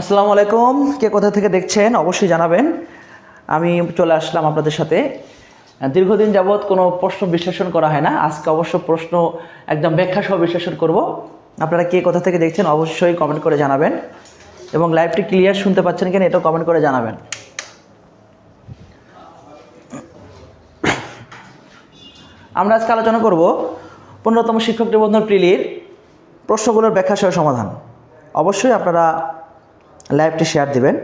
আসসালামু আলাইকুম। কে কোথা থেকে দেখছেন অবশ্যই জানাবেন। আমি চলে আসলাম আপনাদের সাথে। দীর্ঘদিন যাবৎ কোনো প্রশ্ন বিশ্লেষণ করা হয় না। আজকে অবশ্য প্রশ্ন একদম ব্যাখ্যা সহ বিশ্লেষণ করব। আপনারা কে কোথা থেকে দেখছেন অবশ্যই কমেন্ট করে জানাবেন। এবং লাইভটি ক্লিয়ার শুনতে পাচ্ছেন কিনা এটাও কমেন্ট করে জানাবেন। আমরা আজকে আলোচনা করব পনেরোতম শিক্ষক নিবন্ধন প্রিলির প্রশ্নগুলোর ব্যাখ্যা সহ সমাধান। অবশ্যই আপনারা লাইভটি শেয়ার দিবেন।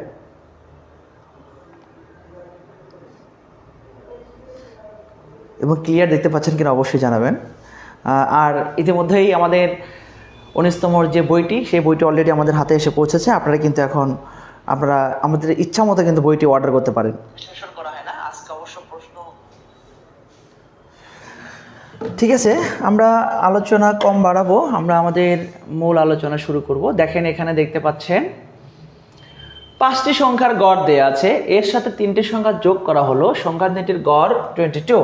এবং ক্লিয়ার দেখতে পাচ্ছেন কিনা অবশ্যই জানাবেন। আর ইতিমধ্যেই আমাদের উনিশতমর যে বইটি সেই বইটি অলরেডি আমাদের হাতে এসে পৌঁছেছে। আপনারা কিন্তু এখন আপনারা আমাদের ইচ্ছা মতো কিন্তু বইটি অর্ডার করতে পারেন। ঠিক আছে আমরা আলোচনা কম বাড়াবো। আমরা আমাদের মূল আলোচনা শুরু করব। দেখেন এখানে দেখতে পাচ্ছেন পাঁচটি সংখ্যার গড় দেয়া আছে। এর সাথে তিনটি সংখ্যা যোগ করা হলো। সংখ্যা তিনটির গড় টোয়েন্টি টু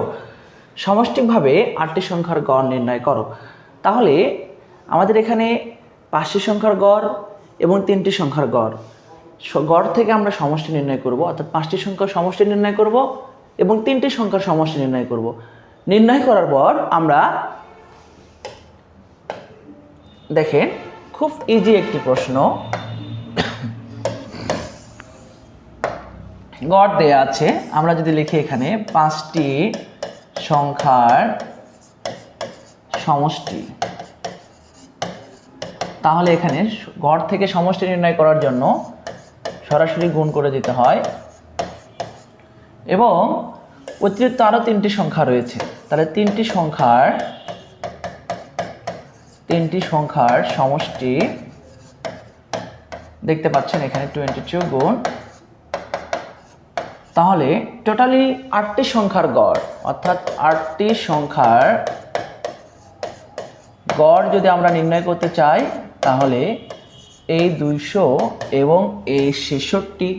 সমষ্টিকভাবে আটটি সংখ্যার গড় নির্ণয় করো। তাহলে আমাদের এখানে পাঁচটি সংখ্যার গড় এবং তিনটি সংখ্যার গড়। গড় থেকে আমরা সমষ্টি নির্ণয় করব, অর্থাৎ পাঁচটি সংখ্যার সমষ্টি নির্ণয় করব এবং তিনটি সংখ্যার সমষ্টি নির্ণয় করব। নির্ণয় করার পর আমরা দেখেন, খুব ইজি একটি প্রশ্ন। গড় দেয়া আছে। আমরা যদি লিখি এখানে, পাঁচটি সংখ্যার সমষ্টি। তাহলে এখানে গড় থেকে সমষ্টি নির্ণয় করার জন্য সরাসরি গুণ করে দিতে হয়। এবং অতিরিক্ত আরও তিনটি সংখ্যা রয়েছে। তাহলে তিনটি সংখ্যার তিনটি সংখ্যার সমষ্টি দেখতে পাচ্ছেন এখানে টোয়েন্টি টু গুণ তাহলে টোটালি আটটি সংখ্যার গড়, অর্থাৎ আটটি সংখ্যার গড় যদি আমরা নির্ণয় করতে চাই, তাহলে এই দুইশো এবং এই ছেষট্টি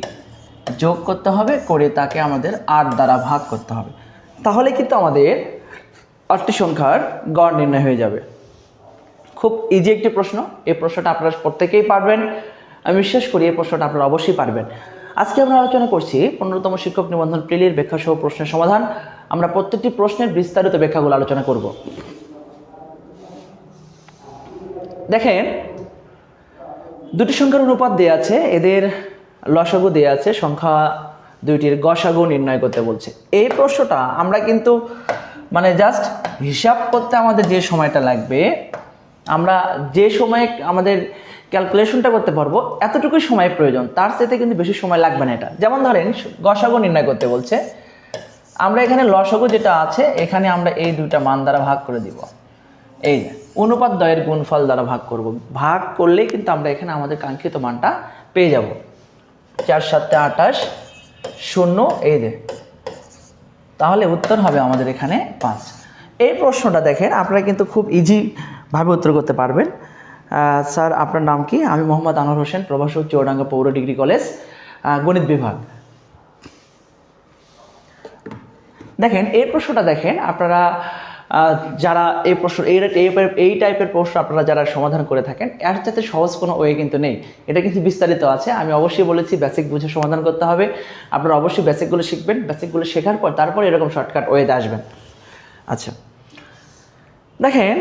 যোগ করতে হবে করে তাকে আমাদের আট দ্বারা ভাগ করতে হবে। তাহলে কিন্তু আমাদের আটটি সংখ্যার গড় নির্ণয় হয়ে যাবে। খুব ইজি একটি প্রশ্ন, এই প্রশ্নটা আপনারা প্রত্যেকেই পারবেন। আমি বিশ্বাস করি এই প্রশ্নটা আপনারা অবশ্যই পারবেন। আজকে আমরা আলোচনা করছি পনেরোতম শিক্ষক নিবন্ধন প্রিলির ব্যাখ্যা সহ প্রশ্নের সমাধান। আমরা প্রত্যেকটি প্রশ্নের বিস্তারিত ব্যাখ্যাগুলো আলোচনা করব। দেখেন, দুটি সংখ্যার অনুপাত দেওয়া আছে, এদের লসাগু দেয়া আছে, সংখ্যা দুইটির গসাগু নির্ণয় করতে বলছে। এই প্রশ্নটা আমরা কিন্তু মানে জাস্ট হিসাব করতে আমাদের যে সময়টা লাগবে, আমরা যে সময়ে আমাদের ক্যালকুলেশনটা করতে পারব, এতটুকুই সময় প্রয়োজন। তার সাথে কিন্তু বেশি সময় লাগবে না এটা। যেমন ধরেন, গসাগু নির্ণয় করতে বলছে, আমরা এখানে লসাগু যেটা আছে, এখানে আমরা এই দুইটা মান দ্বারা ভাগ করে দিব। এই যে, অনুপাত দয়ের গুণফল দ্বারা ভাগ করব। ভাগ করলেই কিন্তু আমরা এখানে আমাদের কাঙ্ক্ষিত মানটা পেয়ে যাব। চার সাতে আঠাশ, শূন্য, এই যে। তাহলে উত্তর হবে আমাদের এখানে পাঁচ। এই প্রশ্নটা দেখেন, আপনারা কিন্তু খুব ইজিভাবে উত্তর করতে পারবেন। স্যার, আপনার নাম কি? আমি মোহাম্মদ আনোয়ার হোসেন, প্রভাষক চৌডাঙ্গা পৌর ডিগ্রি কলেজ গণিত বিভাগ। দেখেন, এই প্রশ্নটা দেখেন, আপনারা যারা এই প্রশ্ন, এই এই এই টাইপের প্রশ্ন আপনারা যারা সমাধান করে থাকেন, এর যাতে সহজ কোনো ওয়ে কিন্তু নেই। এটা কিন্তু বিস্তারিত আছে, আমি অবশ্যই বলেছি বেসিক বুঝে সমাধান করতে হবে। আপনারা অবশ্যই বেসিকগুলো শিখবেন বেসিকগুলো শেখার পর তারপর এরকম শর্টকাট ওয়েতে আসবেন। আচ্ছা। দেখেন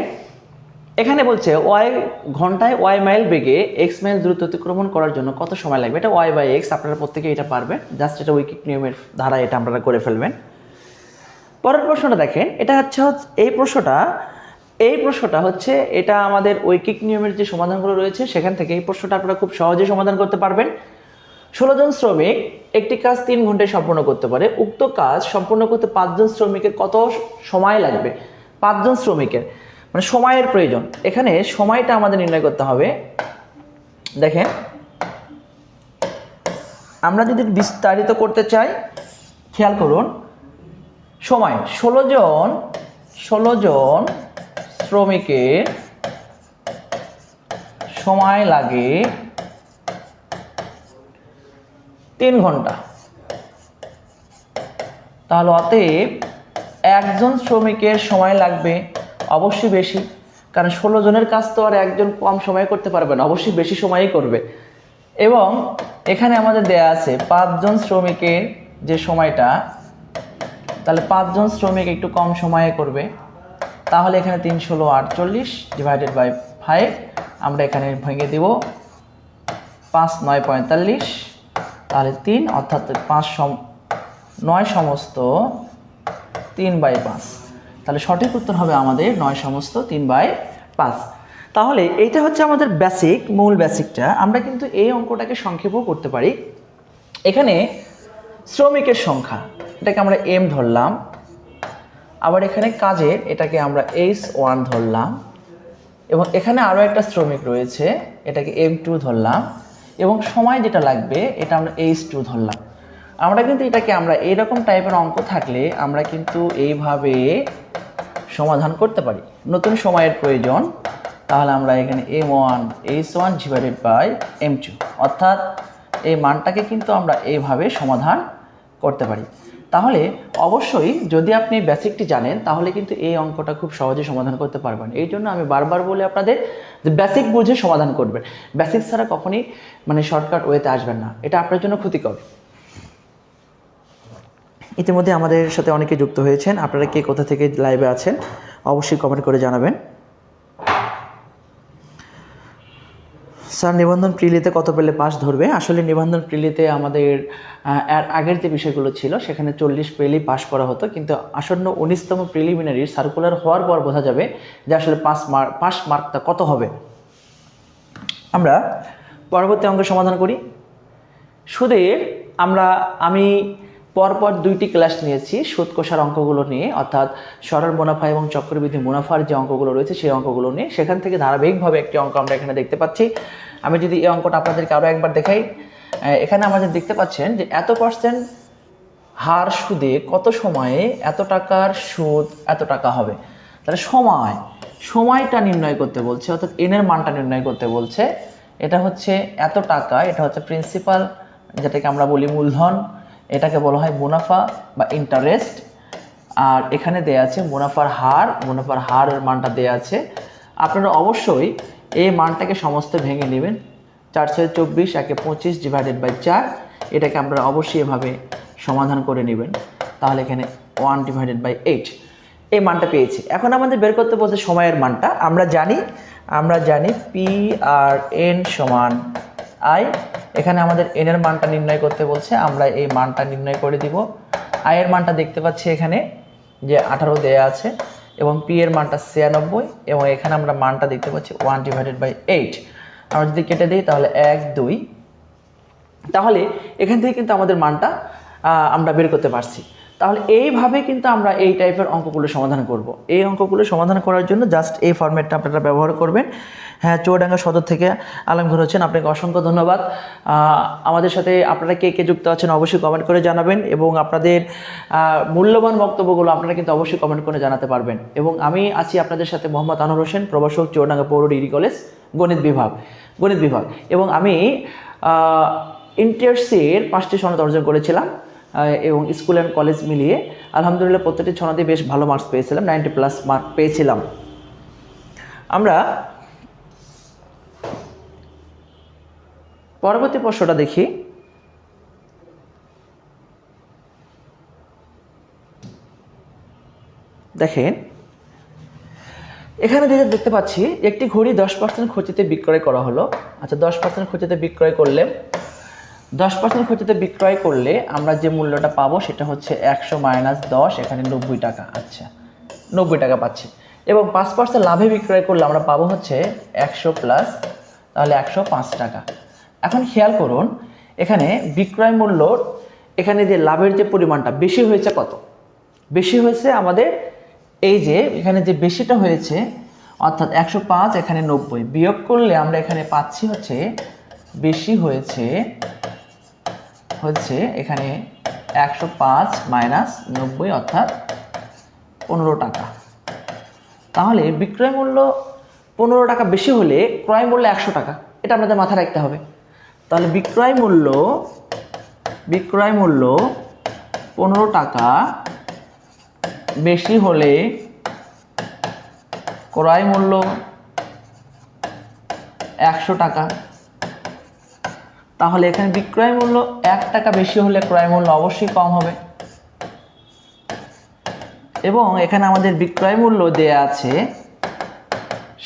এখানে বলছে ওয়াই ঘন্টায় ওয়াই মাইল বেগে এক্স মাইল দূরত্ব অতিক্রমণ করার জন্য কত সময় লাগবে? এটা ওয়াই বাই এক্স আপনারা প্রত্যেকে এটা পারবেন। জাস্ট এটা উইকিক নিয়মের ধারা, এটা আপনারা করে ফেলবেন। পরের প্রশ্নটা দেখেন, এটা হচ্ছে এই প্রশ্নটা এই প্রশ্নটা হচ্ছে, এটা আমাদের ঐকিক নিয়মের যে সমাধানগুলো রয়েছে, সেখান থেকে এই প্রশ্নটা আপনারা খুব সহজে সমাধান করতে পারবেন। ষোলো জন শ্রমিক একটি কাজ তিন ঘন্টায় সম্পূর্ণ করতে পারে। উক্ত কাজ সম্পূর্ণ করতে পাঁচজন শ্রমিকের কত সময় লাগবে? পাঁচজন শ্রমিকের। মানে সময়ের প্রয়োজন। এখানে সময়টা আমাদের নির্ণয় করতে হবে। দেখেন, আমরা যদি বিস্তারিত করতে চাই, খেয়াল করুন, সময়, ষোলো জন ষোলো জন শ্রমিকের সময় লাগে তিন ঘণ্টা। তাহলে অতএব একজন শ্রমিকের সময় লাগবে অবশ্যই বেশি। কারণ ষোলো জনের কাজ তো আর একজন কম সময়ে করতে পারবে না, অবশ্যই বেশি সময়ই করবে। এবং এখানে আমাদের দেয়া আছে, পাঁচজন শ্রমিকের যে সময়টা, তাহলে পাঁচজন শ্রমিক একটু কম সময়ে করবে। তাহলে এখানে তিন, ষোলো, আটচল্লিশ ডিভাইডেড বাই ফাইভ আমরা এখানে ভেঙে দেব। পাঁচ, নয়, পঁয়তাল্লিশ, তাহলে তিন, অর্থাৎ পাঁচ সম, নয় সমস্ত তিন বাই পাঁচ। তাহলে সঠিক উত্তর হবে আমাদের নয় সমস্ত তিন বাই পাঁচ। তাহলে এইটা হচ্ছে আমাদের বেসিক মূল বেসিকটা আমরা কিন্তু এই অঙ্কটাকে সংক্ষেপও করতে পারি। এখানে শ্রমিকের সংখ্যা, এটাকে আমরা এম ধরলাম। আবার এখানে কাজের, এটাকে আমরা এইচ ওয়ান ধরলাম। এবং এখানে আরও একটা শ্রমিক রয়েছে, এটাকে এম টু ধরলাম। এবং সময় যেটা লাগবে, এটা আমরা এইচ টু ধরলাম। আমরা কিন্তু এটাকে আমরা এইরকম টাইপের অঙ্ক থাকলে আমরা কিন্তু এইভাবে সমাধান করতে পারি। নতুন সময়ের প্রয়োজন। তাহলে আমরা এখানে M one H one divided by M two অর্থাৎ এই মানটাকে কিন্তু আমরা এইভাবে সমাধান করতে পারি। তাহলে অবশ্যই যদি আপনি বেসিকটি জানেন, তাহলে কিন্তু এই অঙ্কটা খুব সহজে সমাধান করতে পারবেন। এই জন্য আমি বারবার বলে আপনাদের যে বেসিক বুঝে সমাধান করবেন। বেসিক ছাড়া কখনই মানে শর্টকাট ওয়েতে আসবেন না। এটা আপনার জন্য ক্ষতিকর। ইতিমধ্যে আমাদের সাথে অনেকে যুক্ত হয়েছেন। আপনারা কে কোথা থেকে লাইভে আছেন, অবশ্যই কমেন্ট করে জানাবেন। স্যার, নিবন্ধন প্রিলিতে কত পেলে পাস ধরবে? আসলে নিবন্ধন প্রিলিতে আমাদের এর আগের যে বিষয়গুলো ছিল, সেখানে চল্লিশ পেলেই পাস করা হতো। কিন্তু আসন্ন উনিশতম প্রিলিমিনারি সার্কুলার হওয়ার পর বোঝা যাবে যে আসলে পাস মার্ক পাস মার্কটা কত হবে। আমরা পরবর্তী অঙ্ক সমাধান করি। সুদের আমরা, আমি পরপর দুইটি ক্লাস নিয়েছি, সুদ কষার অঙ্কগুলো নিয়ে, অর্থাৎ সরল মুনাফা এবং চক্রবৃদ্ধি মুনাফার যে অঙ্কগুলো রয়েছে সেই অঙ্কগুলো নিয়ে। সেখান থেকে ধারাবাহিকভাবে একটি অঙ্ক আমরা এখানে দেখতে পাচ্ছি। আমি যদি এই অঙ্কটা আপনাদেরকে আরও একবার দেখাই এখানে আমাদের দেখতে পাচ্ছেন যে এত পার্সেন্ট হার সুদে কত সময়ে এত টাকার সুদ এত টাকা হবে? তাহলে সময়, সময়টা নির্ণয় করতে বলছে, অর্থাৎ এনের মানটা নির্ণয় করতে বলছে। এটা হচ্ছে এত টাকা, এটা হচ্ছে প্রিন্সিপাল যেটাকে আমরা বলি মূলধন। এটাকে বলা হয় মুনাফা বা ইন্টারেস্ট আর এখানে দেয়া আছে মুনাফার হার, মুনাফার হারের মানটা দেয়া আছে। আপনারা অবশ্যই এই মানটাকে সমস্ত ভেঙে নেবেন। চার ছয় চব্বিশ একে পঁচিশ ডিভাইডেড বাই চার, এটাকে আপনারা অবশ্যই এভাবে সমাধান করে নেবেন। তাহলে এখানে ওয়ান ডিভাইডেড বাই এইট এই মানটা পেয়েছি। এখন আমাদের বের করতে বলছে সময়ের মানটা। আমরা জানি আমরা জানি পি আর এন সমান আই এখানে আমাদের এন এর মানটা নির্ণয় করতে বলছে, আমরা এই মানটা নির্ণয় করে দিব। আই এর মানটা দেখতে পাচ্ছি এখানে, যে আঠারো দেয়া আছে, এবং পি এর মানটা ছিয়ানব্বই, এবং এখানে আমরা মানটা দেখতে পাচ্ছি ওয়ান ডিভাইডেড বাই এইট আমরা যদি কেটে দিই, তাহলে এক, দুই। তাহলে এখান থেকে কিন্তু আমাদের মানটা আমরা বের করতে পারছি। তাহলে এইভাবে কিন্তু আমরা এই টাইপের অঙ্কগুলো সমাধান করব। এই অঙ্কগুলো সমাধান করার জন্য জাস্ট এই ফরম্যাটটা আপনারা ব্যবহার করবেন। হ্যাঁ চৌডাঙ্গা সদর থেকে আলমঘর হচ্ছেন আপনাকে অসংখ্য ধন্যবাদ। আমাদের সাথে আপনারা কে কে যুক্ত আছেন অবশ্যই কমেন্ট করে জানাবেন এবং আপনাদের মূল্যবান বক্তব্যগুলো আপনারা কিন্তু অবশ্যই কমেন্ট করে জানাতে পারবেন। এবং আমি আছি আপনাদের সাথে মোহাম্মদ আনোয়ার হোসেন, প্রভাষক চৌডাঙ্গা পৌর ডিগ্রি কলেজ, গণিত বিভাগ। গণিত বিভাগ। এবং আমি ইন্টার্সের পাঁচটি সনদ অর্জন করেছিলাম। এবং স্কুল অ্যান্ড কলেজ মিলিয়ে আলহামদুলিল্লাহ প্রত্যেকটি সনদে বেশ ভালো মার্কস পেয়েছিলাম নাইনটি প্লাস মার্ক পেয়েছিলাম। আমরা পরবর্তী প্রশ্নটা দেখি। দেখেন, এখানে যেটা দেখতে পাচ্ছি, একটি ঘড়ি দশ পার্সেন্ট ক্ষতিতে বিক্রয় করা হলো। আচ্ছা দশ পার্সেন্ট ক্ষতিতে বিক্রয় করলে দশ পার্সেন্ট ক্ষতিতে বিক্রয় করলে আমরা যে মূল্যটা পাবো সেটা হচ্ছে একশো মাইনাস দশ, এখানে নব্বই টাকা। আচ্ছা নব্বই টাকা পাচ্ছি। এবং পাঁচ পার্সেন্ট লাভে বিক্রয় করলে আমরা পাবো হচ্ছে একশো প্লাস তাহলে একশো পাঁচ টাকা। এখন খেয়াল করুন, এখানে বিক্রয় মূল্য, এখানে যে লাভের যে পরিমাণটা বেশি হয়েছে কত? বেশি হয়েছে আমাদের এই যে এখানে যে বেশিটা হয়েছে, অর্থাৎ একশো পাঁচ, এখানে নব্বই। বিয়োগ করলে আমরা এখানে পাচ্ছি হচ্ছে বেশি হয়েছে হচ্ছে এখানে একশো পাঁচ মাইনাস নব্বই অর্থাৎ পনেরো টাকা। তাহলে বিক্রয় মূল্য পনেরো টাকা বেশি হলে ক্রয় মূল্য একশো টাকা, এটা আপনাদের মাথায় রাখতে হবে। তাহলে বিক্রয় মূল্য বিক্রয় মূল্য পনেরো টাকা বেশি হলে ক্রয় মূল্য একশো টাকা। তাহলে এখানে বিক্রয় মূল্য এক টাকা বেশি হলে ক্রয় মূল্য অবশ্যই কম হবে। এবং এখানে আমাদের বিক্রয় মূল্য দেয়া আছে,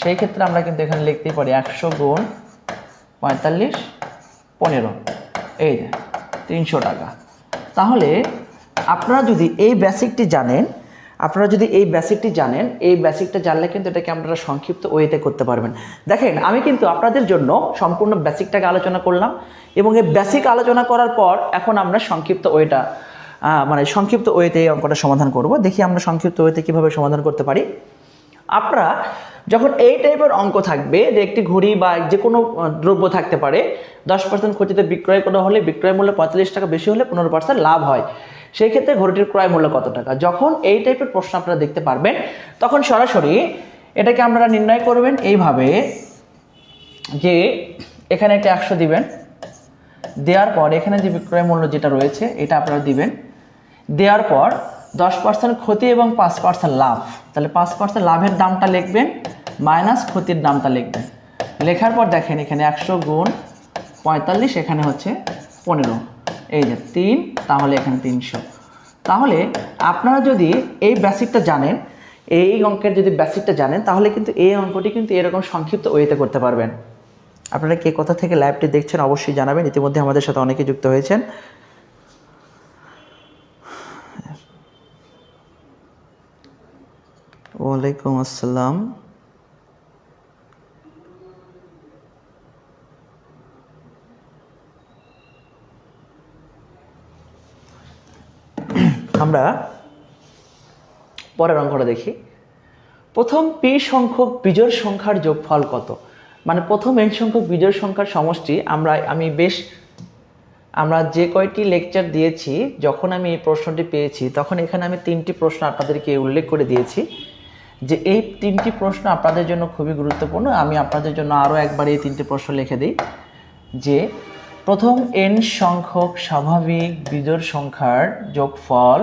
সেই ক্ষেত্রে আমরা কিন্তু এখানে লিখতেই পারি একশো গুণ পঁয়তাল্লিশ, পনেরো। এই তিনশো টাকা। তাহলে আপনারা যদি এই বেসিকটি জানেন আপনারা যদি এই বেসিকটি জানেন, এই বেসিকটা জানলে কিন্তু এটাকে আপনারা সংক্ষিপ্ত ওয়েতে করতে পারবেন। দেখেন, আমি কিন্তু আপনাদের জন্য সম্পূর্ণ বেসিকটাকে আলোচনা করলাম এবং এই বেসিক আলোচনা করার পর এখন আমরা সংক্ষিপ্ত ওয়েটা মানে সংক্ষিপ্ত ওয়েতে এই অঙ্কটা সমাধান করব। দেখি আমরা সংক্ষিপ্ত ওয়েতে কীভাবে সমাধান করতে পারি। আপনারা যখন এই টাইপের অঙ্ক থাকবে, যে একটি ঘড়ি বা যে কোনো দ্রব্য থাকতে পারে, দশ পার্সেন্ট ক্ষতিতে বিক্রয় করা হলে বিক্রয় মূল্য পঁয়তাল্লিশ টাকা বেশি হলে পনেরো পার্সেন্ট লাভ হয়। সেই ক্ষেত্রে ঘড়িটির ক্রয় মূল্য কত টাকা? যখন এই টাইপের প্রশ্ন আপনারা দেখতে পারবেন, তখন সরাসরি এটাকে আপনারা নির্ণয় করবেন এইভাবে যে এখানে একটা একশো দিবেন, দেওয়ার পর এখানে যে বিক্রয় মূল্য যেটা রয়েছে, এটা আপনারা দিবেন। দেওয়ার পর দশ পার্সেন্ট ক্ষতি এবং পাঁচ পার্সেন্ট লাভ। তাহলে পাঁচ পার্সেন্ট লাভের দামটা লিখবেন, মাইনাস ক্ষতির দামটা লিখবেন। লেখার পর দেখেন এখানে একশো গুণ পঁয়তাল্লিশ, এখানে হচ্ছে পনেরো। এই যে তিন, তাহলে এখানে তিনশো। তাহলে আপনারা যদি এই বেসিকটা জানেন, এই অঙ্কের যদি বেসিকটা জানেন, তাহলে কিন্তু এই অঙ্কটি কিন্তু এরকম সংক্ষিপ্ত ওয়েতে করতে পারবেন। আপনারা কে কোথা থেকে লাইভটি দেখছেন অবশ্যই জানাবেন। ইতিমধ্যে আমাদের সাথে অনেকে যুক্ত হয়েছেন। ওয়ালাইকুম আসসালাম। পরের অঙ্কটা দেখি। প্রথম পি সংখ্যক বিজোড় সংখ্যার যোগফল কত? মানে প্রথম এন সংখ্যক বিজোড় সংখ্যার সমষ্টি, আমরা, আমি বেশ, আমরা যে কয়টি লেকচার দিয়েছি, যখন আমি এই প্রশ্নটি পেয়েছি, তখন এখানে আমি তিনটি প্রশ্ন আপনাদেরকে উল্লেখ করে দিয়েছি যে এই তিনটি প্রশ্ন আপনাদের জন্য খুবই গুরুত্বপূর্ণ। আমি আপনাদের জন্য আরও একবার এই তিনটি প্রশ্ন লিখে দিই যে প্রথম এন সংখ্যক স্বাভাবিক বিজোড় সংখ্যার যোগফল,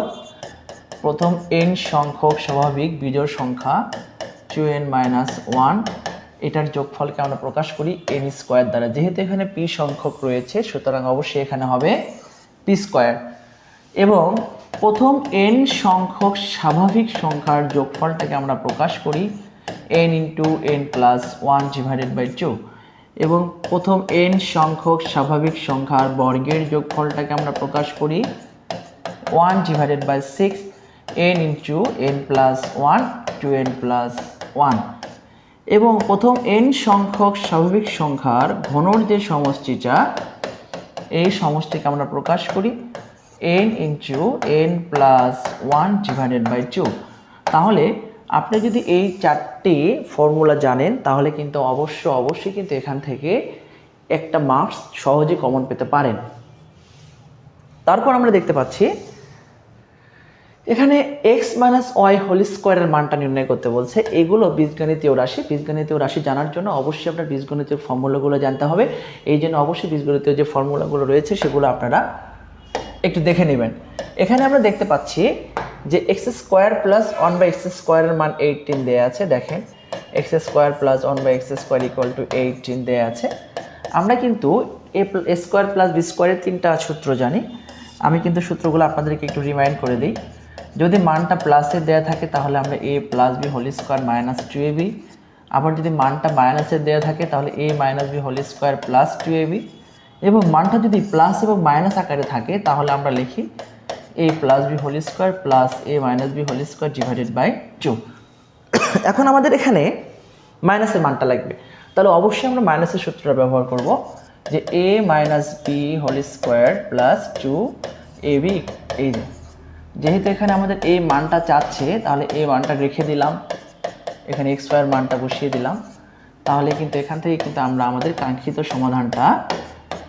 প্রথম এন সংখ্যক স্বাভাবিক বিজোড় সংখ্যা টু এন মাইনাস ওয়ান এটার যোগফলকে আমরা প্রকাশ করি এন স্কোয়ার দ্বারা। যেহেতু এখানে পি সংখ্যক রয়েছে, সুতরাং অবশ্যই এখানে হবে পি স্কোয়ার এবং প্রথম এন সংখ্যক স্বাভাবিক সংখ্যার যোগফলটাকে আমরা প্রকাশ করি N into N plus one divided by two এবং প্রথম এন সংখ্যক স্বাভাবিক সংখ্যার বর্গের যোগফলটাকে আমরা প্রকাশ করি one divided by six N into N plus one two N plus one এবং প্রথম এন সংখ্যক স্বাভাবিক সংখ্যার ঘনর যে সমষ্টিটা, এই সমষ্টিকে আমরা প্রকাশ করি N into N plus one divided by two তাহলে আপনি যদি এই চারটি ফর্মুলা জানেন, তাহলে কিন্তু অবশ্য, অবশ্যই কিন্তু এখান থেকে একটা মার্কস সহজে কমন পেতে পারেন। তারপর আমরা দেখতে পাচ্ছি, এখানে এক্স মাইনাস ওয়াই হোল স্কোয়ারের মানটা নির্ণয় করতে বলছে। এগুলো বীজগণিতীয় রাশি। বীজগণিতীয় রাশি জানার জন্য অবশ্যই আপনার বীজগণিতীয় ফর্মুলাগুলো জানতে হবে। এই জন্য অবশ্যই বীজগণিতীয় যে ফর্মুলাগুলো রয়েছে, সেগুলো আপনারা একটু দেখে নেবেন। এখানে আমরা দেখতে পাচ্ছি যে X square plus one by X স্কোয়ারের মান এইটিন দেওয়া আছে, দেখেন। X square plus one by X square equal to eighteen দেওয়া আছে। আমরা কিন্তু এ স্কোয়ার প্লাস বি স্কোয়ারের তিনটা সূত্র জানি। আমি কিন্তু সূত্রগুলো আপনাদেরকে একটু রিমাইন্ড করে দিই। যদি মানটা প্লাসে দেওয়া থাকে, তাহলে আমরা A plus B whole square minus two A B আবার যদি মানটা মাইনাসে দেওয়া থাকে, তাহলে A minus B whole square plus two A B এবং মানটা যদি প্লাস এবং মাইনাস আকারে থাকে, তাহলে আমরা লিখি A plus B whole square plus A minus B whole square divided by two এখন আমাদের এখানে মাইনাসের মানটা লাগবে। তাহলে অবশ্যই আমরা মাইনাসের সূত্রটা ব্যবহার করব যে A minus B whole square plus two A B এই যেহেতু এখানে আমাদের এই মানটা চাচ্ছে, তাহলে এই মানটা রেখে দিলাম। এখানে এক্স ওয়ার মানটা বসিয়ে দিলাম। তাহলে কিন্তু এখান থেকে কিন্তু আমরা আমাদের কাঙ্ক্ষিত সমাধানটা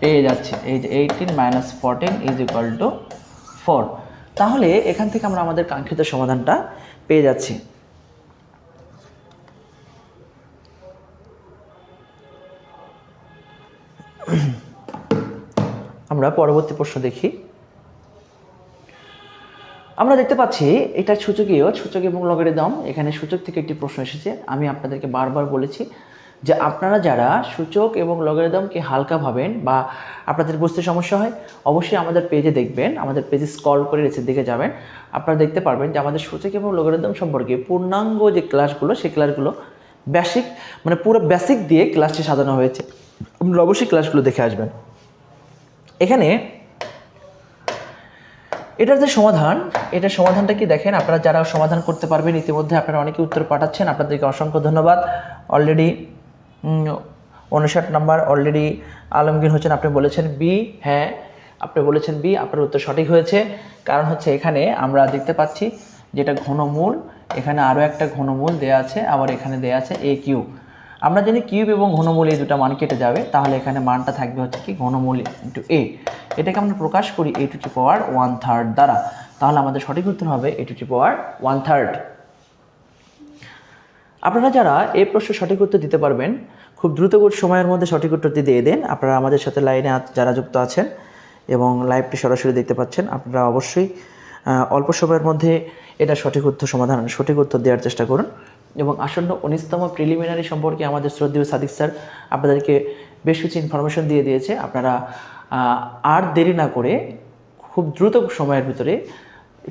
পেয়ে যাচ্ছি। এই যে eighteen minus fourteen is equal to four তাহলে এখান থেকে আমরা আমাদের কাঙ্ক্ষিত সমাধানটা পেয়ে যাচ্ছি। আমরা পরবর্তী প্রশ্ন দেখি। আমরা দেখতে পাচ্ছি, এটা সূচকীয় সূচক এবং লগের দাম এখানে সূচক থেকে একটি প্রশ্ন এসেছে। আমি আপনাদেরকে বারবার বলেছি যে আপনারা যারা সূচক এবং লগারিদমকে হালকা ভাবেন বা আপনাদের বুঝতে সমস্যা হয়, অবশ্যই আমাদের পেজে দেখবেন, আমাদের পেজে স্কল করে নিচের দিকে যাবেন। আপনারা দেখতে পারবেন যে আমাদের সূচক এবং লগারিদম সম্পর্কে পূর্ণাঙ্গ যে ক্লাসগুলো সেই ক্লাসগুলো বেসিক মানে পুরো বেসিক দিয়ে ক্লাসটি সাজানো হয়েছে। আপনারা অবশ্যই ক্লাসগুলো দেখে আসবেন। এখানে এটার যে সমাধান, এটার সমাধানটা কি দেখেন? আপনারা যারা সমাধান করতে পারবেন, ইতিমধ্যে আপনারা অনেকে উত্তর পাঠাচ্ছেন। আপনাদেরকে অসংখ্য ধন্যবাদ। অলরেডি উনষাট নাম্বার অলরেডি আলমগীর হচ্ছেন আপনি বলেছেন বি হ্যাঁ আপনি বলেছেন বি আপনার উত্তর সঠিক হয়েছে। কারণ হচ্ছে এখানে আমরা দেখতে পাচ্ছি যেটা ঘনমূল, এখানে আরও একটা ঘনমূল দেয়া আছে, আবার এখানে দেয়া আছে এ কিউব আমরা জানি কিউব এবং ঘনমূল এই দুটো মান কেটে যাবে, তাহলে এখানে মানটা থাকবে হচ্ছে কি ঘনমূল ইন্টু এ এটাকে আমরা প্রকাশ করি A to the power one third দ্বারা। তাহলে আমাদের সঠিক উত্তর হবে A to the power one third আপনারা যারা এই প্রশ্নের সঠিক উত্তর দিতে পারবেন, খুব দ্রুত সময়ের মধ্যে সঠিক উত্তরটি দিয়ে দেন। আপনারা আমাদের সাথে লাইনে যারা যুক্ত আছেন এবং লাইভটি সরাসরি দেখতে পাচ্ছেন, আপনারা অবশ্যই অল্প সময়ের মধ্যে এটা সঠিক উত্তর সমাধান, সঠিক উত্তর দেওয়ার চেষ্টা করুন। এবং আসন্ন উনিশতম প্রিলিমিনারি সম্পর্কে আমাদের শ্রদ্ধেয় সাদিক স্যার আপনাদেরকে বেশ কিছু ইনফরমেশন দিয়ে দিয়েছে। আপনারা আর দেরি না করে খুব দ্রুত সময়ের ভিতরে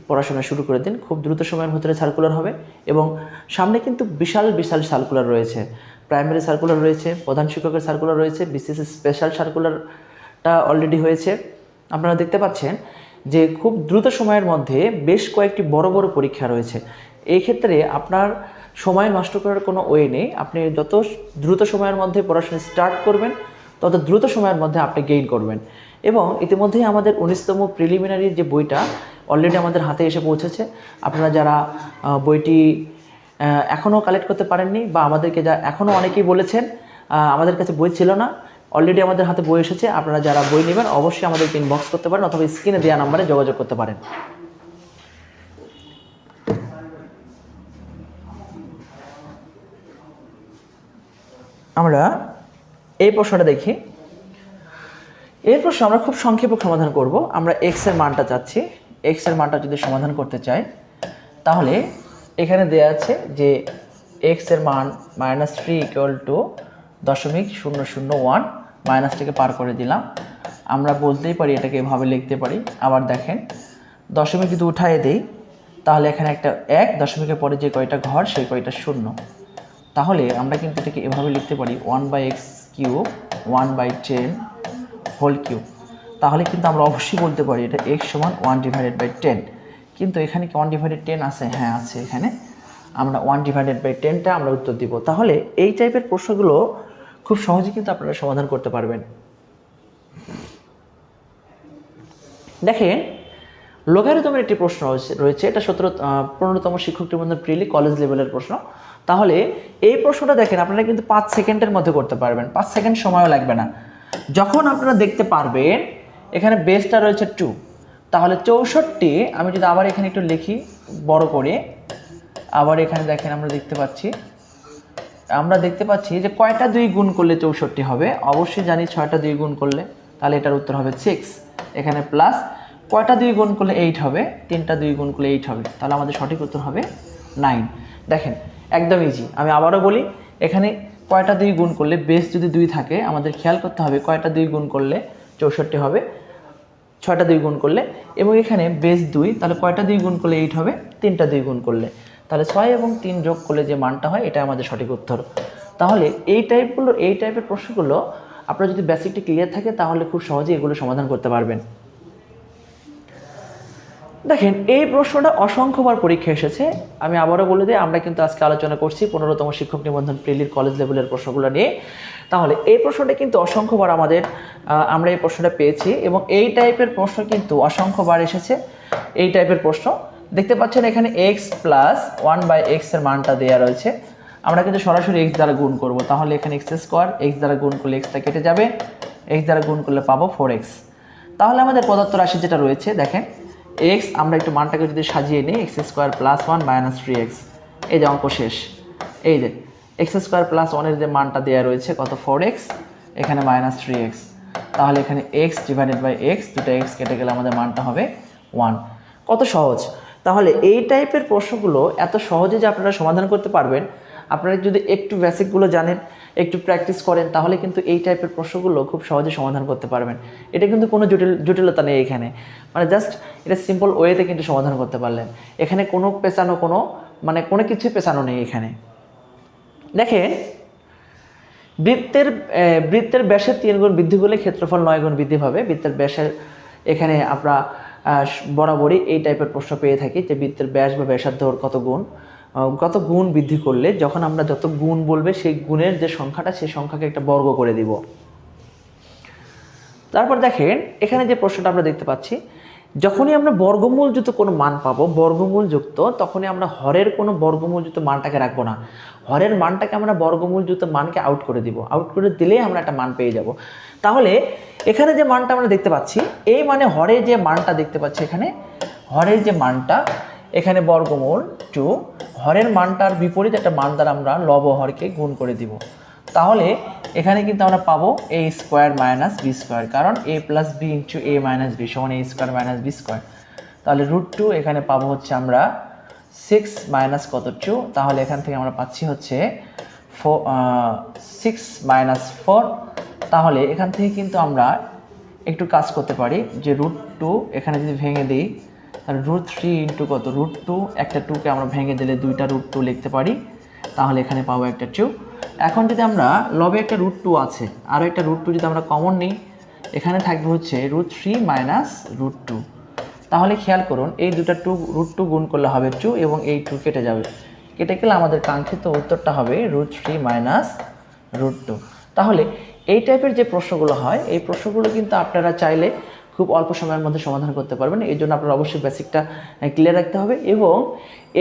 পড়াশোনা শুরু করে দিন। খুব দ্রুত সময়ের ভিতরে সার্কুলার হবে এবং সামনে কিন্তু বিশাল বিশাল সার্কুলার রয়েছে। প্রাইমারি সার্কুলার রয়েছে, প্রধান শিক্ষকের সার্কুলার রয়েছে বিসিএস স্পেশাল সার্কুলারটা অলরেডি হয়েছে। আপনারা দেখতে পাচ্ছেন যে খুব দ্রুত সময়ের মধ্যে বেশ কয়েকটি বড় বড় পরীক্ষা রয়েছে। এই ক্ষেত্রে আপনার সময় নষ্ট করার কোনো ওয়ে নেই। আপনি যত দ্রুত সময়ের মধ্যে পড়াশোনা স্টার্ট করবেন, তত দ্রুত সময়ের মধ্যে আপনি গেইন করবেন। এবং ইতিমধ্যেই আমাদের উনিশতম প্রিলিমিনারি যে বইটা অলরেডি আমাদের হাতে এসে পৌঁছেছে। আপনারা যারা বইটি এখনও কালেক্ট করতে পারেননি বা আমাদেরকে যা এখনও অনেকেই বলেছেন আমাদের কাছে বই ছিল না অলরেডি আমাদের হাতে বই এসেছে, আপনারা যারা বই নেবেন অবশ্যই আমাদেরকে ইনবক্স করতে পারেন অথবা স্ক্রিনে দেওয়া নাম্বারে যোগাযোগ করতে পারেন। আমরা এই প্রশ্নটা দেখি। এর প্রশ্ন আমরা খুব সংক্ষেপক সমাধান করব। আমরা এক্সের মানটা চাচ্ছি। এক্সের মানটা যদি সমাধান করতে চাই, তাহলে এখানে দেয়া আছে যে এক্সের মান মাইনাস থ্রি ইকুয়াল টু দশমিক শূন্য শূন্য ওয়ান মাইনাসটাকে পার করে দিলাম। আমরা বলতেই পারি, এটাকে এভাবে লিখতে পারি। আবার দেখেন, দশমিক যদি উঠায় দিই, তাহলে এখানে একটা এক, দশমিকের পরে যে কয়টা ঘর, সেই কয়টা শূন্য। তাহলে আমরা কিন্তু এটাকে এভাবে লিখতে পারি one by X cube one by ten whole cube তাহলে কিন্তু আমরা অবশ্যই বলতে পারি এটা এক্স সমান ওয়ান ডিভাইডেড বাই টেন কিন্তু এখানে কি ওয়ান ডিভাইডেড টেন আছে? হ্যাঁ আছে এখানে। আমরা ওয়ান ডিভাইডেড বাই টেনটা আমরা উত্তর দিব। তাহলে এই টাইপের প্রশ্নগুলো খুব সহজে কিন্তু আপনারা সমাধান করতে পারবেন। দেখেন লোগারিদমের একটি প্রশ্ন রয়েছে- এটা সতেরো পনেরোতম শিক্ষক নিবন্ধন প্রিলি কলেজ লেভেলের প্রশ্ন। তাহলে এই প্রশ্নটা দেখেন, আপনারা কিন্তু পাঁচ সেকেন্ডের মধ্যে করতে পারবেন। পাঁচ সেকেন্ড সময়ও লাগবে না। যখন আপনারা দেখতে পারবেন এখানে বেসটা রয়েছে টু তাহলে চৌষট্টি, আমি যদি আবার এখানে একটু লিখি, বড় করে, আবার এখানে দেখেন আমরা দেখতে পাচ্ছি। আমরা দেখতে পাচ্ছি যে কয়টা দুই গুণ করলে চৌষট্টি হবে? অবশ্যই জানি ছয়টা দুই গুণ করলে, তাহলে এটার উত্তর হবে সিক্স এখানে প্লাস কয়টা দুই গুণ করলে এইট হবে? তিনটা দুই গুণ করলে এইট হবে। তাহলে আমাদের সঠিক উত্তর হবে নাইন দেখেন, একদম ইজি আমি আবারও বলি, এখানে কয়টা দুই গুণ করলে বেস যদি দুই থাকে, আমাদের খেয়াল করতে হবে কয়টা দুই গুণ করলে চৌষট্টি হবে, ছয়টা দুই গুণ করলে, এবং এখানে বেস দুই, তাহলে কয়টা দুই গুণ করলে এইট হবে? তিনটা দুই গুণ করলে। তাহলে ছয় এবং তিন যোগ করলে যে মানটা হয়, এটা আমাদের সঠিক উত্তর। তাহলে এই টাইপগুলো এই টাইপের প্রশ্নগুলো আপনার যদি বেসিকটি ক্লিয়ার থাকে, তাহলে খুব সহজেই এগুলো সমাধান করতে পারবেন। দেখেন, এই প্রশ্নটা অসংখ্যবার পরীক্ষা এসেছে। আমি আবারও বলে দিই, আমরা কিন্তু আজকে আলোচনা করছি পনেরোতম শিক্ষক নিবন্ধন প্রিলির কলেজ লেভেলের প্রশ্নগুলো নিয়ে। তাহলে, এই প্রশ্নটা কিন্তু অসংখ্যবার আমাদের আমরা এই প্রশ্নটা পেয়েছি এবং এই টাইপের প্রশ্ন কিন্তু অসংখ্যবার এসেছে। এই টাইপের প্রশ্ন। দেখতে পাচ্ছেন এখানে এক্স প্লাস ওয়ান বাই এক্সের মানটা দেওয়া রয়েছে। আমরা কিন্তু সরাসরি এক্স দ্বারা গুণ করব। তাহলে এখানে এক্স স্কোয়ার এক্স দ্বারা গুণ করলে এক্সটা কেটে যাবে। এক্স দ্বারা গুণ করলে পাবো ফোর এক্স তাহলে আমাদের পদার্থ রাশি যেটা রয়েছে, দেখেন এক্স আমরা একটু মানটাকে যদি সাজিয়ে নিই X square plus one minus three X এই যে অঙ্ক শেষ। এই যে এক্স স্কোয়ার প্লাস ওয়ানের যে মানটা দেওয়া রয়েছে, কত? ফোর এক্স এখানে মাইনাস থ্রি এক্স তাহলে এখানে এক্স ডিভাইডেড বাই এক্স দুটো এক্স কেটে গেলে আমাদের মানটা হবে ওয়ান কত সহজ? তাহলে এই টাইপের প্রশ্নগুলো এত সহজে যে আপনারা সমাধান করতে পারবেন। আপনারা যদি একটু বেসিকগুলো জানেন একটু প্র্যাকটিস করেন, তাহলে কিন্তু এই টাইপের প্রশ্নগুলো খুব সহজে সমাধান করতে পারবেন। এটা কিন্তু কোনো জটিল, জটিলতা নেই এখানে। মানে জাস্ট এটা সিম্পল ওয়েতে কিন্তু সমাধান করতে পারলেন। এখানে কোনো পেছানো, কোনো মানে কোনো কিছু পেছানো নেই এখানে। দেখে বৃত্তের বৃত্তের ব্যাসের তিন গুণ বৃদ্ধি করলে ক্ষেত্রফল নয় গুণ বৃদ্ধি পাবে। বৃত্তের ব্যাসের এখানে আমরা বরাবরই এই টাইপের প্রশ্ন পেয়ে থাকি যে বৃত্তের ব্যাস বা ব্যাসার্ধর কত গুণ? কত গুণ বৃদ্ধি করলে যখন আমরা যত গুণ বলবে সেই গুণের যে সংখ্যাটা, সেই সংখ্যাকে একটা বর্গ করে দিব। তারপর দেখেন, এখানে যে প্রশ্নটা আমরা দেখতে পাচ্ছি, যখনই আমরা বর্গমূল যুক্ত কোনো মান পাবো বর্গমূল যুক্ত তখনই আমরা হরের কোনো বর্গমূল যুক্ত মানটাকে রাখব না। হরের মানটাকে আমরা বর্গমূল যুক্ত মানকে আউট করে দিব। আউট করে দিলেই আমরা একটা মান পেয়ে যাব। তাহলে, এখানে যে মানটা আমরা দেখতে পাচ্ছি, এই মানে হরে যে মানটা দেখতে পাচ্ছি এখানে, হরের যে মানটা এখানে বর্গমূল টু। হরের মানটার বিপরীত একটা মান দ্বারা আমরা লব হরকে গুণ করে দিব। তাহলে এখানে কিন্তু আমরা পাবো A square minus B square কারণ A plus B into A minus B সমান A square minus B square তাহলে রুট টু এখানে পাবো হচ্ছে আমরা সিক্স মাইনাস কত টু তাহলে এখান থেকে আমরা পাচ্ছি হচ্ছে ফোর সিক্স মাইনাস ফোর তাহলে এখান থেকে কিন্তু আমরা একটু কাজ করতে পারি যে রুট টু এখানে যদি ভেঙে দিই তাহলে রুট থ্রি ইন্টু কত? রুট টু একটা টুকে আমরা ভেঙে দিলে দুইটা রুট টু লিখতে পারি, তাহলে এখানে পাবো একটা টু এখন যদি আমরা লবে একটা রুট টু আছে আরও একটা রুট টু যদি আমরা কমন নিই, এখানে থাকবে হচ্ছে root three minus root two তাহলে খেয়াল করুন, এই দুটো টু রুট টু গুণ করলে হবে টু এবং এই টু কেটে যাবে। কেটে গেলে আমাদের কাঙ্ক্ষিত উত্তরটা হবে root three minus root two তাহলে এই টাইপের যে প্রশ্নগুলো হয়, এই প্রশ্নগুলো কিন্তু আপনারা চাইলে খুব অল্প সময়ের মধ্যে সমাধান করতে পারবেন। এই জন্য আপনার অবশ্যই বেসিকটা ক্লিয়ার রাখতে হবে এবং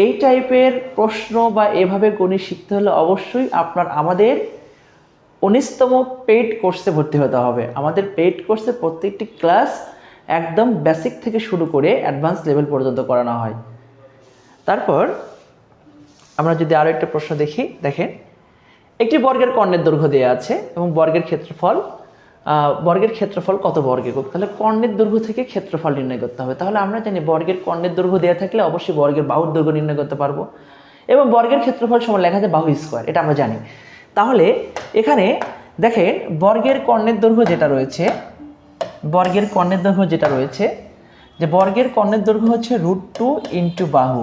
এই টাইপের প্রশ্ন বা এভাবে গণিত শিখতে হলে অবশ্যই আপনার আমাদের উনিশতম পেইড কোর্সে ভর্তি হতে হবে। আমাদের পেইড কোর্সে প্রত্যেকটি ক্লাস একদম বেসিক থেকে শুরু করে অ্যাডভান্স লেভেল পর্যন্ত করানো হয়। তারপর আমরা যদি আরও একটা প্রশ্ন দেখি, দেখেন, একটি বর্গের কর্ণের দৈর্ঘ্য দেওয়া আছে এবং বর্গের ক্ষেত্রফল বর্গের ক্ষেত্রফল কত বর্গে একক তাহলে কর্ণের দৈর্ঘ্য থেকে ক্ষেত্রফল নির্ণয় করতে হবে। তাহলে আমরা জানি বর্গের কর্ণের দৈর্ঘ্য দেওয়া থাকলে অবশ্যই বর্গের বাহুর দৈর্ঘ্য নির্ণয় করতে পারব। এবং বর্গের ক্ষেত্রফল সমান লেখা যায় বাহু স্কোয়ার এটা আমরা জানি। তাহলে এখানে দেখেন বর্গের কর্ণের দৈর্ঘ্য যেটা রয়েছে, বর্গের কর্ণের দৈর্ঘ্য যেটা রয়েছে, যে বর্গের কর্ণের দৈর্ঘ্য হচ্ছে রুট টু ইন্টু বাহু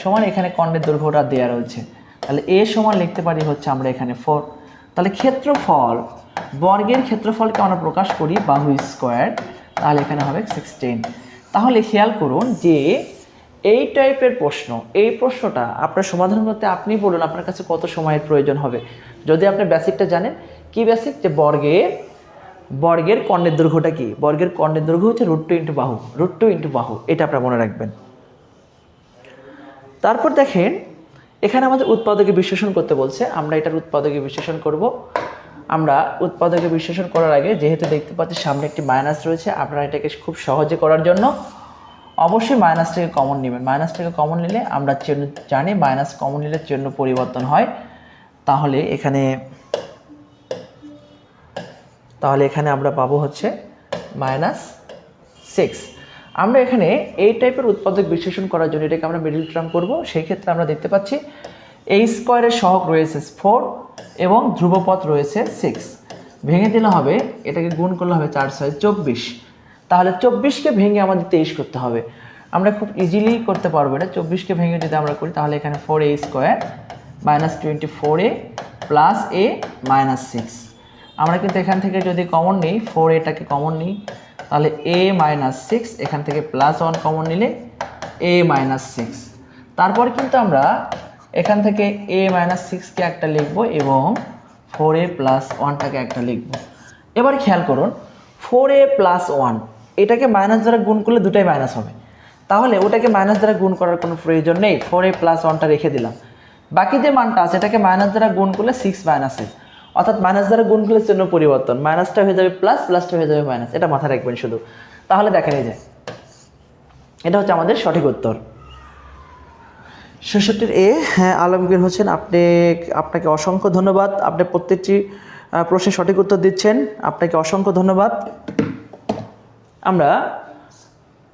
সমান এখানে কর্ণের দৈর্ঘ্যটা দেওয়া রয়েছে। তাহলে এ সমান লিখতে পারি হচ্ছে আমরা এখানে ফোর তাহলে ক্ষেত্রফল বর্গের ক্ষেত্রফলকে আমরা প্রকাশ করি? বাহু স্কোয়ার। তাহলে এখানে হবে সিক্সটিন তাহলে খেয়াল করুন যে এই টাইপের প্রশ্ন, এই প্রশ্নটা আপনার সমাধান করতে আপনি বলুন আপনার কাছে কত সময়ের প্রয়োজন হবে। যদি আপনি বেসিকটা জানেন, কি বেসিক? যে বর্গে, বর্গের কর্ণের দৈর্ঘ্যটা কি? বর্গের কর্ণের দৈর্ঘ্য হচ্ছে রুট টু ইন্টু বাহু রুট টু ইন্টু বাহু, এটা আপনারা মনে রাখবেন। তারপর দেখেন, এখানে আমাদের উৎপাদকে বিশ্লেষণ করতে বলছে, আমরা এটার উৎপাদকে বিশ্লেষণ করব। আমরা উৎপাদকে বিশ্লেষণ করার আগে যেহেতু দেখতে পাচ্ছি সামনে একটি মাইনাস রয়েছে, আপনারা এটাকে খুব সহজে করার জন্য অবশ্যই মাইনাসটাকে কমন নেবেন। মাইনাসটাকে কমন নিলে আমরা চিহ্ন জানি, মাইনাস কমন নিলে চিহ্ন পরিবর্তন হয়। তাহলে এখানে তাহলে এখানে আমরা পাবো হচ্ছে মাইনাস সিক্স। আমরা এখানে এই টাইপের উৎপাদক বিশ্লেষণ করার জন্য এটাকে আমরা মিডিল টার্ম করব। সেই ক্ষেত্রে আমরা দেখতে পাচ্ছি এই স্কোয়ারের সহগ রয়েছে ফোর এবং ধ্রুবপথ রয়েছে সিক্স ভেঙে দিলে হবে, এটাকে গুণ করলে হবে চার ছয় চব্বিশ। তাহলে চব্বিশকে ভেঙে আমাদের তেইশ করতে হবে। আমরা খুব ইজিলি করতে পারব এটা। চব্বিশকে ভেঙে যদি আমরা করি, তাহলে এখানে four A square minus twenty four A plus A minus six আমরা কিন্তু এখান থেকে যদি কমন নিই ফোর এটাকে কমন নিই, তাহলে এ মাইনাস সিক্স এখান থেকে প্লাস ওয়ান কমন নিলে এ মাইনাস সিক্স তারপর কিন্তু আমরা এখান থেকে এ মাইনাস সিক্সকে একটা লিখব এবং ফোর এ প্লাস ওয়ানটাকে একটা লিখব। এবার খেয়াল করুন ফোর এ প্লাস ওয়ান এটাকে মাইনাস দ্বারা গুণ করলে দুটাই মাইনাস হবে। তাহলে ওটাকে মাইনাস দ্বারা গুণ করার কোনো প্রয়োজন নেই ফোর এ প্লাস ওয়ানটা রেখে দিলাম। বাকি যে মানটা আছে, এটাকে মাইনাস দ্বারা গুণ করলে সিক্স মাইনাসে অর্থাৎ মাইনাস দ্বারা গুণ করলে জন্য পরিবর্তন মাইনাসটা হয়ে যাবে প্লাস প্লাসটা হয়ে যাবে মাইনাস এটা মাথায় রাখবেন শুধু। তাহলে দেখেন এই যে, এটা হচ্ছে আমাদের সঠিক উত্তর। ছেষট্টির এ হ্যাঁ আলমগীর হোসেন, আপনি, আপনাকে অসংখ্য ধন্যবাদ। আপনি প্রত্যেকটি প্রশ্নের সঠিক উত্তর দিচ্ছেন। আপনাকে অসংখ্য ধন্যবাদ। আমরা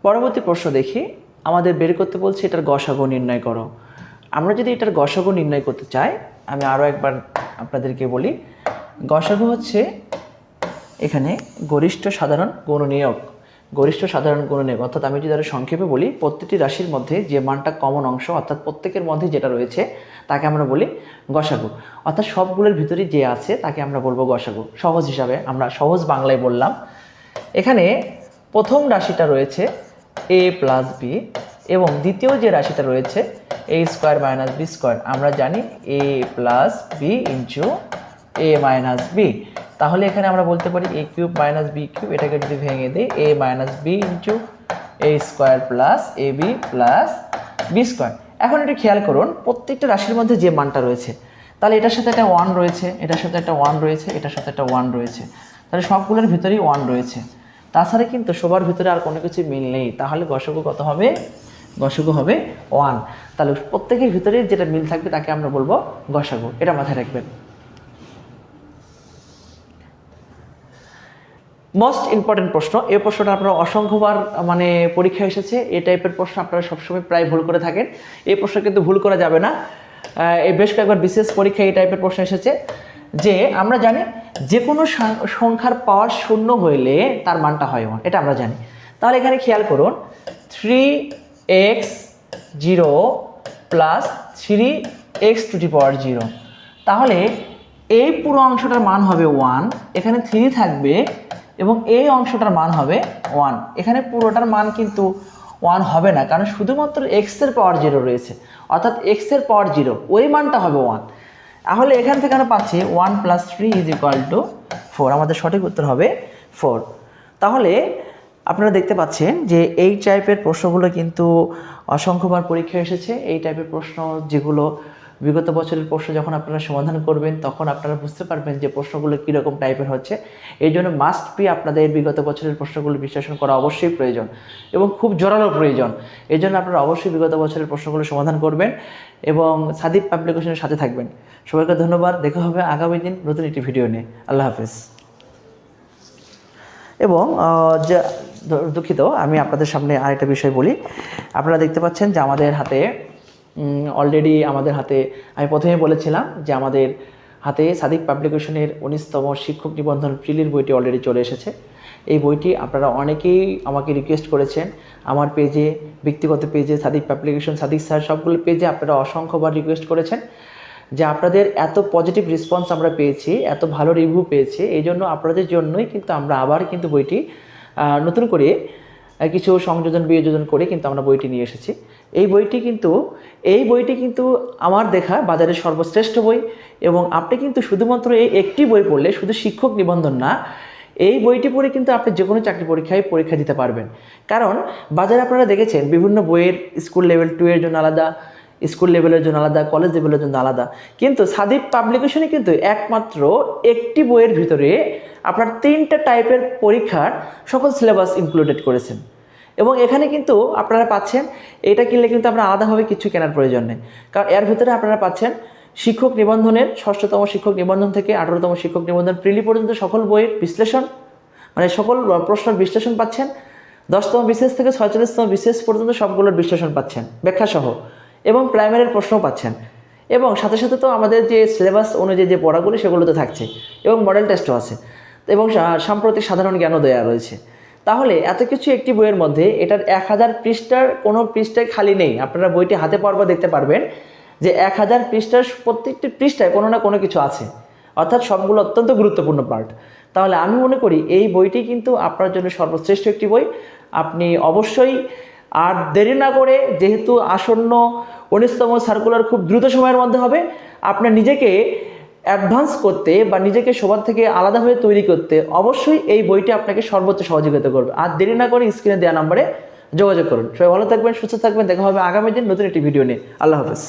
পরবর্তী প্রশ্ন দেখি। আমাদের বের করতে বলছে, এটার গসাগু নির্ণয় করো। আমরা যদি এটার গসাগু নির্ণয় করতে চাই, আমি আরও একবার আপনাদেরকে বলি। গসাগু হচ্ছে এখানে গরিষ্ঠ সাধারণ গুণনীয়ক। গরিষ্ঠ সাধারণ গুণনীয়ক অর্থাৎ আমি যদি আরও সংক্ষেপে বলি, প্রত্যেকটি রাশির মধ্যে যে মানটা কমন অংশ, অর্থাৎ প্রত্যেকের মধ্যে যেটা রয়েছে, তাকে আমরা বলি গসাগু। অর্থাৎ সবগুলোর ভিতরে যে আছে, তাকে আমরা বলব গসাগু। সহজ হিসাবে আমরা সহজ বাংলায় বললাম। এখানে প্রথম রাশিটা রয়েছে এ প্লাস বি এবং দ্বিতীয় যে রাশিটা রয়েছে A square minus B square আমরা জানি A plus B into A minus B তাহলে এখানে আমরা বলতে পারি A cube minus B cube এটাকে যদি ভেঙে দিই A minus B into A square plus A B plus B square এখন একটু খেয়াল করুন, প্রত্যেকটা রাশির মধ্যে যে মানটা রয়েছে, তাহলে এটার সাথে একটা ওয়ান রয়েছে, এটার সাথে একটা ওয়ান রয়েছে, এটার সাথে একটা ওয়ান রয়েছে। তাহলে সবগুলোর ভিতরেই ওয়ান রয়েছে। তাছাড়া কিন্তু সবার ভিতরে আর কোনো কিছু মিল নেই। তাহলে গসগু কত হবে? গসগু হবে ওয়ান তাহলে প্রত্যেকের ভিতরে যেটা মিল থাকবে তাকে আমরা বলব গসাগু। এটা মাথায় রাখবেন। মোস্ট ইম্পর্টেন্ট প্রশ্ন। এই প্রশ্নটা আপনারা অসংখ্যবার মানে পরীক্ষা এসেছে। এই টাইপের প্রশ্ন আপনারা সবসময় প্রায় ভুল করে থাকেন। এই প্রশ্ন কিন্তু ভুল করা যাবে না। এই বেশ কয়েকবার বিশেষ পরীক্ষায় এই টাইপের প্রশ্ন এসেছে যে, আমরা জানি যে কোনো সংখ্যার পাওয়ার শূন্য হইলে তার মানটা হয় ওয়ান। এটা আমরা জানি। তাহলে এখানে খেয়াল করুন three X zero plus three X to power zero তাহলে এই পুরো অংশটার মান হবে ওয়ান এখানে থ্রি থাকবে এবং এই অংশটার মান হবে ওয়ান এখানে পুরোটার মান কিন্তু ওয়ান হবে না, কারণ শুধুমাত্র এক্সের পাওয়ার জিরো রয়েছে। অর্থাৎ এক্সের পাওয়ার জিরো ওই মানটা হবে ওয়ান তাহলে এখান থেকে আমরা পাচ্ছি one plus three is equal to four আমাদের সঠিক উত্তর হবে ফোর তাহলে আপনারা দেখতে পাচ্ছেন যে এই টাইপের প্রশ্নগুলো কিন্তু অসংখ্যবার পরীক্ষা এসেছে। এই টাইপের প্রশ্ন যেগুলো বিগত বছরের প্রশ্ন যখন আপনারা সমাধান করবেন, তখন আপনারা বুঝতে পারবেন যে প্রশ্নগুলো কীরকম টাইপের হচ্ছে। এই জন্য মাস্ট বি আপনাদের বিগত বছরের প্রশ্নগুলো বিশ্লেষণ করা অবশ্যই প্রয়োজন এবং খুব জোরালো প্রয়োজন। এই জন্য আপনারা অবশ্যই বিগত বছরের প্রশ্নগুলো সমাধান করবেন এবং সাদিপ অ্যাপ্লিকেশনের সাথে থাকবেন। সবাইকে ধন্যবাদ। দেখা হবে আগামী দিন নতুন একটি ভিডিও নিয়ে। আল্লাহ হাফেজ। এবং যা, দুঃখিত, আমি আপনাদের সামনে আরেকটা বিষয় বলি। আপনারা দেখতে পাচ্ছেন যে আমাদের হাতে অলরেডি আমাদের হাতে, আমি প্রথমে বলেছিলাম যে আমাদের হাতে সাদিক পাবলিকেশনের উনিশতম শিক্ষক নিবন্ধন প্রিলির বইটি অলরেডি চলে এসেছে। এই বইটি আপনারা অনেকেই আমাকে রিকোয়েস্ট করেছেন। আমার পেজে ব্যক্তিগত পেজে সাদিক পাবলিকেশন সাদিক স্যার সবগুলো পেজে আপনারা অসংখ্যবার রিকোয়েস্ট করেছেন যে আপনাদের এত পজিটিভ রেসপন্স আমরা পেয়েছি, এত ভালো রিভিউ পেয়েছি, এই জন্য আপনাদের জন্যই কিন্তু আমরা আবার কিন্তু বইটি নতুন করে কিছু সংযোজন বিয়োজন করে কিন্তু আমরা বইটি নিয়ে এসেছি। এই বইটি কিন্তু, এই বইটি কিন্তু আমার দেখা বাজারের সর্বশ্রেষ্ঠ বই এবং আপনি কিন্তু শুধুমাত্র এই একটি বই পড়লে শুধু শিক্ষক নিবন্ধন না, এই বইটি পড়ে কিন্তু আপনি যে কোনো চাকরি পরীক্ষায় পরীক্ষা দিতে পারবেন। কারণ বাজারে আপনারা দেখেছেন বিভিন্ন বইয়ের স্কুল লেভেল টু এর জন্য আলাদা, স্কুল লেভেলের জন্য আলাদা, কলেজ লেভেলের জন্য আলাদা। কিন্তু সাদিপ পাবলিকেশনে কিন্তু একমাত্র একটি বইয়ের ভিতরে আপনার তিনটা টাইপের পরীক্ষার সকল সিলেবাস ইনক্লুডেড করেছেন। এবং এখানে কিন্তু আপনারা পাচ্ছেন, এটা কিনলে কিন্তু আপনার আলাদাভাবে কিছু কেনার প্রয়োজন নেই। কারণ এর ভিতরে আপনারা পাচ্ছেন শিক্ষক নিবন্ধনের, ষষ্ঠতম শিক্ষক নিবন্ধন থেকে আঠারোতম শিক্ষক নিবন্ধন প্রিলি পর্যন্ত সকল বইয়ের বিশ্লেষণ মানে সকল প্রশ্নের বিশ্লেষণ পাচ্ছেন। দশতম বিশেষ থেকে ছয়চল্লিশতম বিশেষ পর্যন্ত সবগুলোর বিশ্লেষণ পাচ্ছেন, ব্যাখ্যাসহ, এবং প্রাইমারির প্রশ্নও পাচ্ছেন। এবং সাথে সাথে তো আমাদের যে সিলেবাস অনুযায়ী যে পড়াগুলি সেগুলো তো থাকছে, এবং মডেল টেস্টও আছে। এবং সাম্প্রতিক সাধারণ জ্ঞানও দেওয়া রয়েছে। তাহলে এত কিছু একটি বইয়ের মধ্যে এটার এক হাজার পৃষ্ঠার কোনো পৃষ্ঠায় খালি নেই। আপনারা বইটি হাতে পড়বা দেখতে পারবেন যে এক হাজার পৃষ্ঠার প্রত্যেকটি পৃষ্ঠায় কোনো না কোনো কিছু আছে। অর্থাৎ সবগুলো অত্যন্ত গুরুত্বপূর্ণ পার্ট তাহলে আমি মনে করি এই বইটি কিন্তু আপনার জন্য সর্বশ্রেষ্ঠ একটি বই। আপনি অবশ্যই আর দেরি না করে, যেহেতু আসন্ন উনিশতম সার্কুলার খুব দ্রুত সময়ের মধ্যে হবে, আপনার নিজেকে অ্যাডভান্স করতে বা নিজেকে সবার থেকে আলাদাভাবে তৈরি করতে অবশ্যই এই বইটি আপনাকে সর্বোচ্চ সহযোগিতা করবে। আর দেরি না করে স্ক্রিনে দেওয়া নাম্বারে যোগাযোগ করুন। সবাই ভালো থাকবেন, সুস্থ থাকবেন। দেখা হবে আগামী দিন নতুন একটি ভিডিও নিয়ে। আল্লাহ হাফেজ।